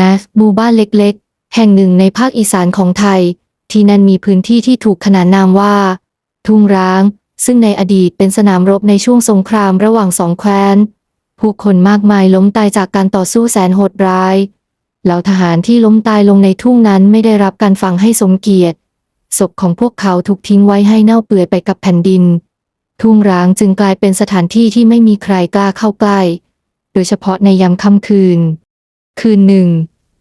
นะหมู่บ้านเล็กๆ แห่งหนึ่งในภาคอีสานของไทย ที่นั่นมีพื้นที่ที่ถูกขนานนามว่า ทุ่งร้าง ซึ่งในอดีตเป็นสนามรบในช่วงสงครามระหว่างสองแคว้น ผู้คนมากมายล้มตายจากการต่อสู้แสนโหดร้าย เหล่าทหารที่ล้มตายลงในทุ่งนั้นไม่ได้รับการฝังให้สมเกียรติ ศพของพวกเขาถูกทิ้งไว้ให้เน่าเปื่อยไปกับแผ่นดิน ทุ่งร้างจึงกลายเป็นสถานที่ที่ไม่มีใครกล้าเข้าใกล้ โดยเฉพาะในยามค่ำคืน คืนหนึ่ง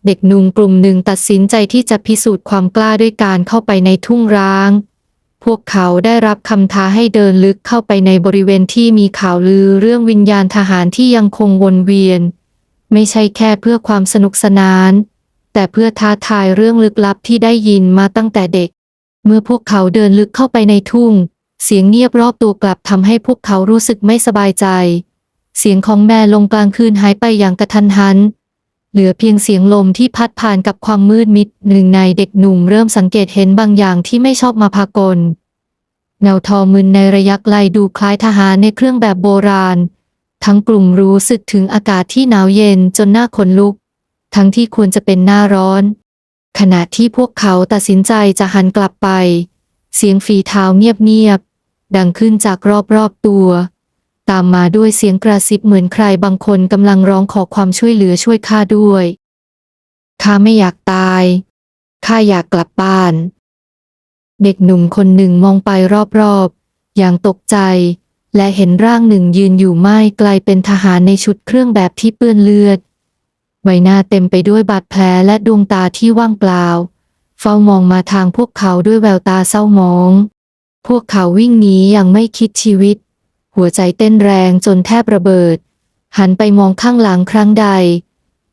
เด็กหนุ่มกลุ่มหนึ่งตัดสินใจที่จะพิสูจน์ความกล้าด้วยการเข้าไปในทุ่งร้าง พวกเขาได้รับคำท้าให้เดินลึกเข้าไปในบริเวณที่มีข่าวลือเรื่องวิญญาณทหารที่ยังคงวนเวียน ไม่ใช่แค่เพื่อความสนุกสนาน แต่เพื่อท้าทายเรื่องลึกลับที่ได้ยินมาตั้งแต่เด็ก เมื่อพวกเขาเดินลึกเข้าไปในทุ่ง เสียงเงียบรอบตัวกลับทำให้พวกเขารู้สึกไม่สบายใจเสียงของแม่ลงกลางคืนหายไปอย่างกระทันหัน เหลือเพียงเสียงลมที่พัดผ่านกับความมืดมิดหนึ่งในเด็กหนุ่มเริ่มสังเกตเห็นบางอย่างที่ไม่ชอบมาพากลเงาทอมึนในระยะไกลดูคล้ายทหารในเครื่องแบบโบราณ ทั้งกลุ่มรู้สึกถึงอากาศที่หนาวเย็นจนหน้าขนลุก ทั้งที่ควรจะเป็นหน้าร้อน ขณะที่พวกเขาตัดสินใจจะหันกลับไป เสียงฝีเท้าเงียบๆดังขึ้นจากรอบๆตัว ตามมาด้วยเสียงกระซิบเหมือนใครบางคนกำลังร้องขอความช่วยเหลือช่วยข้าด้วยข้าไม่อยากตาย ข้าอยากกลับบ้าน เด็กหนุ่มคนหนึ่งมองไปรอบๆ อย่างตกใจ และเห็นร่างหนึ่งยืนอยู่ไม่ไกลเป็นทหารในชุดเครื่องแบบที่เปื้อนเลือด ใบหน้าเต็มไปด้วยบาดแผลและดวงตาที่ว่างเปล่า เฝ้ามองมาทางพวกเขาด้วยแววตาเศร้ามอง พวกเขาวิ่งหนีอย่างไม่คิดชีวิต หัวใจเต้นแรงจนแทบระเบิด หันไปมองข้างหลังครั้งใด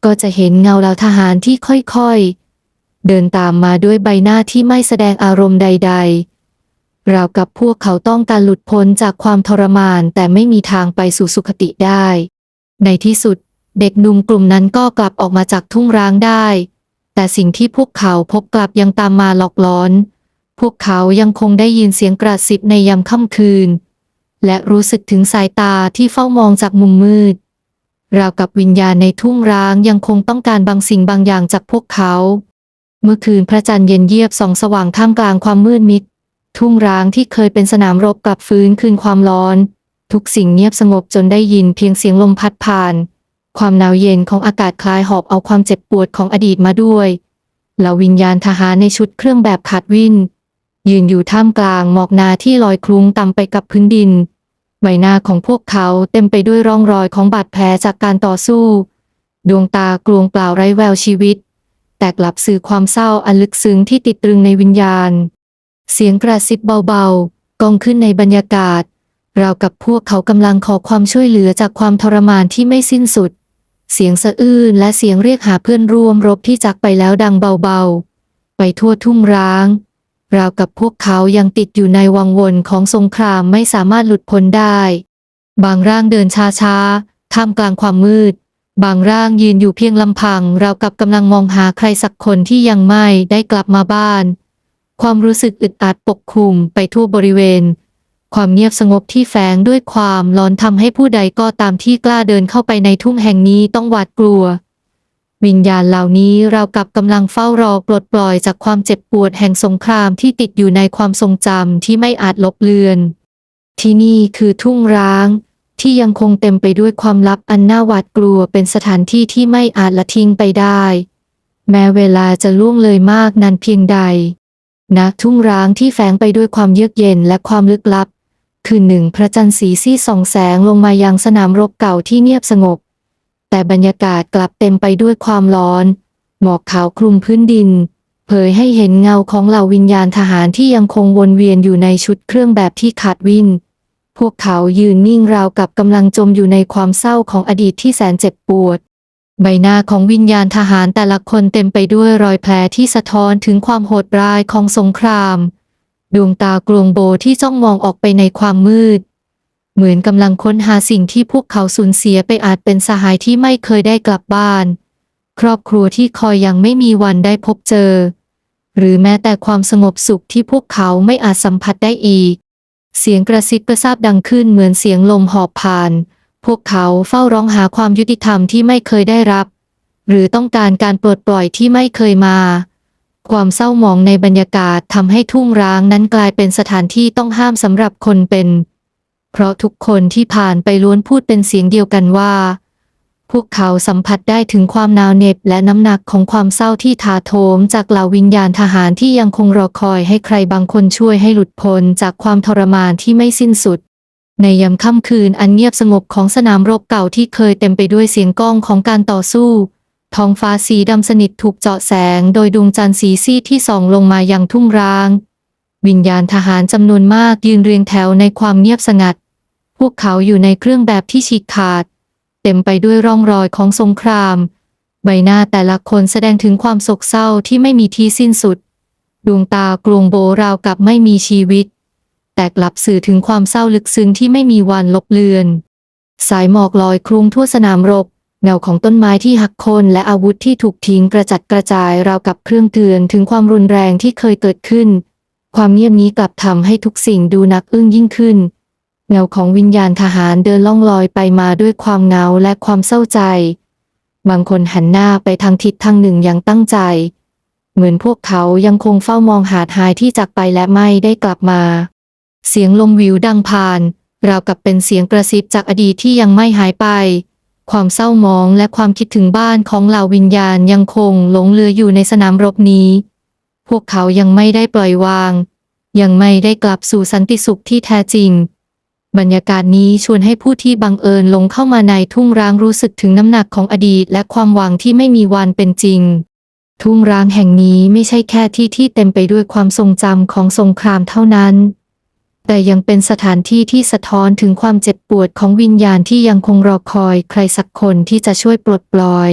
ก็จะเห็นเงาเหล่าทหารที่ค่อยๆ เดินตามมาด้วยใบหน้าที่ไม่แสดงอารมณ์ใด ๆ ราวกับพวกเขาต้องการหลุดพ้นจากความทรมานแต่ไม่มีทางไปสู่สุคติได้ ในที่สุดเด็กหนุ่มกลุ่มนั้นก็กลับออกมาจากทุ่งร้างได้ แต่สิ่งที่พวกเขาพบกลับยังตามมาหลอกล้อน พวกเขายังคงได้ยินเสียงกระซิบในยามค่ำคืน และรู้สึกถึงสายตาที่เฝ้ามองจากมุมมืด ราวกับวิญญาณในทุ่งร้างยังคงต้องการบางสิ่งบางอย่างจากพวกเขา เมื่อคืนพระจันทร์เย็นเยียบส่องสว่างท่ามกลางความมืดมิด ทุ่งร้างที่เคยเป็นสนามรบกลับฟื้นคืนความร้อน ทุกสิ่งเงียบสงบจนได้ยินเพียงเสียงลมพัดผ่าน ความหนาวเย็นของอากาศคลายหอบเอาความเจ็บปวดของอดีตมาด้วยเหล่าวิญญาณทหารในชุดเครื่องแบบขาดวิน ยืนอยู่ท่ามกลางหมอกนาที่ลอยคลุ้งต่ำไปกับพื้นดิน ใบหน้าของพวกเขาเต็มไปด้วยร่องรอยของบาดแผลจากการต่อสู้ ดวงตากลวงเปล่าไร้แววชีวิต แต่กลับสื่อความเศร้าอันลึกซึ้งที่ติดตรึงในวิญญาณ เสียงกระซิบเบาๆกองขึ้นในบรรยากาศราวกับพวกเขากำลังขอความช่วยเหลือจากความทรมานที่ไม่สิ้นสุด เสียงสะอื้นและเสียงเรียกหาเพื่อนร่วมรบที่จากไปแล้วดังเบาๆ ไปทั่วทุ่งร้าง ราวกับพวกเขายังติดอยู่ในวังวนของสงครามไม่สามารถหลุดพ้นได้ บางร่างเดินช้าๆ ท่ามกลางความมืด บางร่างยืนอยู่เพียงลำพัง ราวกับกำลังมองหาใครสักคนที่ยังไม่ได้กลับมาบ้าน ความรู้สึกอึดอัดปกคลุมไปทั่วบริเวณ ความเงียบสงบที่แฝงด้วยความร้อนทำให้ผู้ใดก็ตามที่กล้าเดินเข้าไปในทุ่งแห่งนี้ต้องหวาดกลัว วิญญาณเหล่านี้เรากับกำลังเฝ้ารอปลดปล่อยจากความเจ็บปวดแห่งสงครามที่ติดอยู่ในความทรงจำที่ไม่อาจลบเลือน ที่นี่คือทุ่งร้าง ที่ยังคงเต็มไปด้วยความลับอันน่าหวาดกลัวเป็นสถานที่ที่ไม่อาจละทิ้งไปได้ แม้เวลาจะล่วงเลยมากนานเพียงใดณทุ่งร้างที่แฝงไปด้วยความเยือกเย็นและความลึกลับ คือหนึ่งพระจันทร์สีซีส่องแสงลงมายังสนามรบเก่าที่เงียบสงบ แต่บรรยากาศกลับเต็มไปด้วยความร้อน หมอกขาวคลุมพื้นดิน เผยให้เห็นเงาของเหล่าวิญญาณทหารที่ยังคงวนเวียนอยู่ในชุดเครื่องแบบที่ขาดวินพวกเขายืนนิ่งราวกับกำลังจมอยู่ในความเศร้าของอดีตที่แสนเจ็บปวด ใบหน้าของวิญญาณทหารแต่ละคนเต็มไปด้วยรอยแผลที่สะท้อนถึงความโหดร้ายของสงคราม ดวงตากลวงโบที่จ้องมองออกไปในความมืด เหมือนกำลังค้นหาสิ่งที่พวกเขาสูญเสียไปอาจเป็นสหายที่ไม่เคยได้กลับบ้าน ครอบครัวที่คอยยังไม่มีวันได้พบเจอ หรือแม้แต่ความสงบสุขที่พวกเขาไม่อาจสัมผัสได้อีก เสียงกระซิบกระซาบดังขึ้นเหมือนเสียงลมหอบผ่าน พวกเขาเฝ้าร้องหาความยุติธรรมที่ไม่เคยได้รับ หรือต้องการการปลดปล่อยที่ไม่เคยมา ความเศร้าหมองในบรรยากาศทำให้ทุ่งร้างนั้นกลายเป็นสถานที่ต้องห้ามสำหรับคนเป็น เพราะทุกคนที่ผ่านไปล้วนพูดเป็นเสียงเดียวกันว่า พวกเขาสัมผัสได้ถึงความหนาวเหน็บและน้ำหนักของความเศร้าที่ถาโถมจากเหล่าวิญญาณทหารที่ยังคงรอคอยให้ใครบางคนช่วยให้หลุดพ้นจากความทรมานที่ไม่สิ้นสุดในยามค่ำคืนอันเงียบสงบของสนามรบเก่าที่เคยเต็มไปด้วยเสียงก้องของการต่อสู้ ท้องฟ้าสีดำสนิทถูกเจาะแสง โดยดวงจันทร์สีซีดที่ส่องลงมายังทุ่งร้าง วิญญาณทหารจำนวนมากยืนเรียงแถวในความเงียบสงัด พวกเขาอยู่ในเครื่องแบบที่ฉีกขาด เต็มไปด้วยร่องรอยของสงคราม ใบหน้าแต่ละคนแสดงถึงความโศกเศร้าที่ไม่มีที่สิ้นสุด ดวงตากลวงโบราวกับไม่มีชีวิต แต่กลับสื่อถึงความเศร้าลึกซึ้งที่ไม่มีวันลบเลือน สายหมอกลอยคลุมทั่วสนามรบเงาของต้นไม้ที่หักโค่นและอาวุธที่ถูกทิ้งกระจัดกระจายราวกับเครื่องเตือนถึงความรุนแรงที่เคยเกิดขึ้น ความเงียบนี้กลับทำให้ทุกสิ่งดูนักอึ้งยิ่งขึ้น เงาของวิญญาณทหารเดินล่องลอยไปมาด้วยความเงาและความเศร้าใจ บางคนหันหน้าไปทางทิศทางหนึ่งอย่างตั้งใจ เหมือนพวกเขายังคงเฝ้ามองหาดหายที่จากไปและไม่ได้กลับมา เสียงลมวิวดังผ่าน ราวกับเป็นเสียงกระซิบจากอดีตที่ยังไม่หายไป ความเศร้ามองและความคิดถึงบ้านของเหล่าวิญญาณยังคงหลงเหลืออยู่ในสนามรบนี้ พวกเขายังไม่ได้ปล่อยวาง ยังไม่ได้กลับสู่สันติสุขที่แท้จริง บรรยากาศนี้ชวนให้ผู้ที่บังเอิญลงเข้ามาในทุ่งร้างรู้สึกถึงน้ำหนักของอดีตและความหวังที่ไม่มีวันเป็นจริง ทุ่งร้างแห่งนี้ไม่ใช่แค่ที่ที่เต็มไปด้วยความทรงจำของสงครามเท่านั้นแต่ยังเป็นสถานที่ที่สะท้อนถึงความเจ็บปวดของวิญญาณที่ยังคงรอคอยใครสักคนที่จะช่วยปลดปล่อย